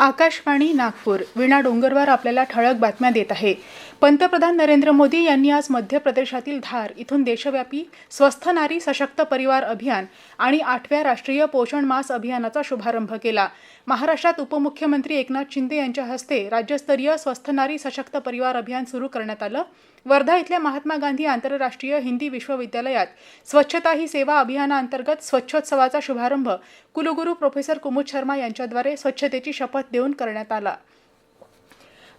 आकाशवाणी नागपूर. विणा डोंगरवार आपल्याला ठळक बातम्या देत आहे. पंतप्रधान नरेंद्र मोदी यांनी आज मध्य प्रदेशातील धार इथून देशव्यापी स्वस्थ नारी सशक्त परिवार अभियान आणि आठव्या राष्ट्रीय पोषण मास अभियानाचा शुभारंभ केला. महाराष्ट्रात उपमुख्यमंत्री एकनाथ शिंदे यांच्या हस्ते राज्यस्तरीय स्वस्थ नारी सशक्त परिवार अभियान सुरू करण्यात आलं. वर्धा इथल्या महात्मा गांधी आंतरराष्ट्रीय हिंदी विश्वविद्यालयात स्वच्छता ही सेवा अभियानाअंतर्गत स्वच्छोत्सवाचा शुभारंभ कुलगुरू प्रोफेसर कुमुद शर्मा यांच्याद्वारे स्वच्छतेची शपथ देऊन करण्यात आला.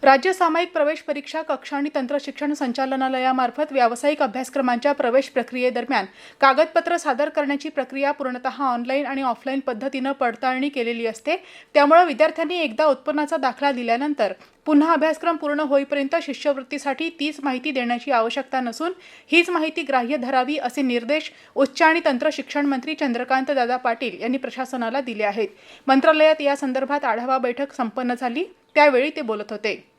राज्य सामायिक प्रवेश परीक्षा कक्ष आणि तंत्र शिक्षण संचालनालयामार्फत व्यावसायिक अभ्यासक्रमांच्या प्रवेश प्रक्रियेदरम्यान कागदपत्र सादर करण्याची प्रक्रिया पूर्णतः ऑनलाईन आणि ऑफलाईन पद्धतीनं पडताळणी केलेली असते. त्यामुळे विद्यार्थ्यांनी एकदा उत्पन्नाचा दाखला दिल्यानंतर पुन्हा अभ्यासक्रम पूर्ण होईपर्यंत शिष्यवृत्तीसाठी तीच माहिती देण्याची आवश्यकता नसून हीच माहिती ग्राह्य धरावी असे निर्देश उच्च आणि तंत्र शिक्षण मंत्री चंद्रकांत दादा पाटील यांनी प्रशासनाला दिले आहेत. मंत्रालयात या संदर्भात आढावा बैठक संपन्न झाली. त्यावेळी ते बोलत होते.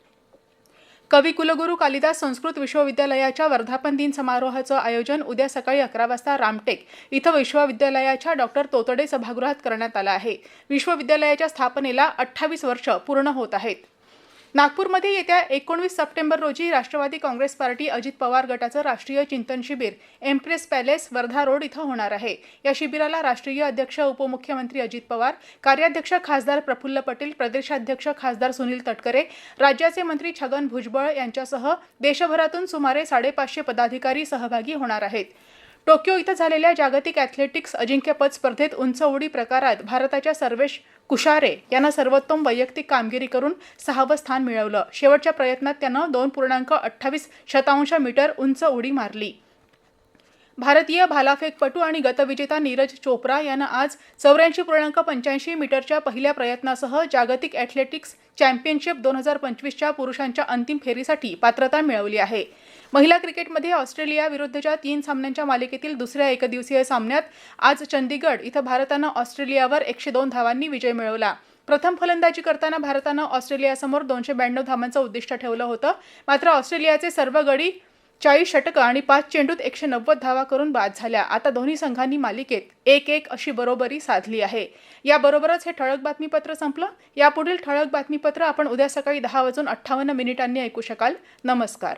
कवी कुलगुरू कालिदास संस्कृत विश्वविद्यालयाच्या वर्धापन दिन समारोहाचं आयोजन उद्या सकाळी अकरा वाजता रामटेक इथं विश्वविद्यालयाच्या डॉक्टर तोतडे सभागृहात करण्यात आलं आहे. विश्वविद्यालयाच्या स्थापनेला अठ्ठावीस वर्ष पूर्ण होत आहेत. नागपूरमध्ये येत्या एकोणवीस सप्टेंबर रोजी राष्ट्रवादी काँग्रेस पार्टी अजित पवार गटाचं राष्ट्रीय चिंतन शिबिर एम्प्रेस पॅलेस वर्धा रोड इथं होणार आहे. या शिबिराला राष्ट्रीय अध्यक्ष उपमुख्यमंत्री अजित पवार कार्याध्यक्ष खासदार प्रफुल्ल पटेल प्रदेशाध्यक्ष खासदार सुनील तटकरे राज्याचे मंत्री छगन भुजबळ यांच्यासह देशभरातून सुमारे साडेपाचशे पदाधिकारी सहभागी होणार आहेत. टोकियो इथं झालेल्या जागतिक ॲथलेटिक्स अजिंक्यपद स्पर्धेत उंच उडी प्रकारात भारताच्या सर्वेश कुशारे यानं सर्वोत्तम वैयक्तिक कामगिरी करून सहावं स्थान मिळवलं. शेवटच्या प्रयत्नात त्यानं दोन पूर्णांक अठ्ठावीस शतांश मीटर उंच उडी मारली. भारतीय भालाफेकपटू आणि गतविजेता नीरज चोप्रा यानं आज चौऱ्याऐंशी पूर्णांक पंच्याऐंशी मीटरच्या पहिल्या प्रयत्नासह जागतिक ॲथलेटिक्स चॅम्पियनशिप दोन हजार पंचवीसच्या पुरुषांच्या अंतिम फेरीसाठी पात्रता मिळवली आहे. महिला क्रिकेटमध्ये ऑस्ट्रेलिया विरुद्धच्या तीन सामन्यांच्या मालिकेतील दुसऱ्या एकदिवसीय सामन्यात आज चंदीगड इथं भारतानं ऑस्ट्रेलियावर एकशे दोन धावांनी विजय मिळवला. प्रथम फलंदाजी करताना भारतानं ऑस्ट्रेलियासमोर दोनशे ब्याण्णव धावांचं उद्दिष्ट ठेवलं होतं. मात्र ऑस्ट्रेलियाचे सर्व गडी चाळीस षटकं आणि पाच चेंडूत एकशे नव्वद धावा करून बाद झाल्या. आता दोन्ही संघांनी मालिकेत एक एक अशी बरोबरी साधली आहे. याबरोबरच हे ठळक बातमीपत्र संपलं. यापुढील ठळक बातमीपत्र आपण उद्या सकाळी दहा वाजून अठ्ठावन्न मिनिटांनी ऐकू शकाल. नमस्कार.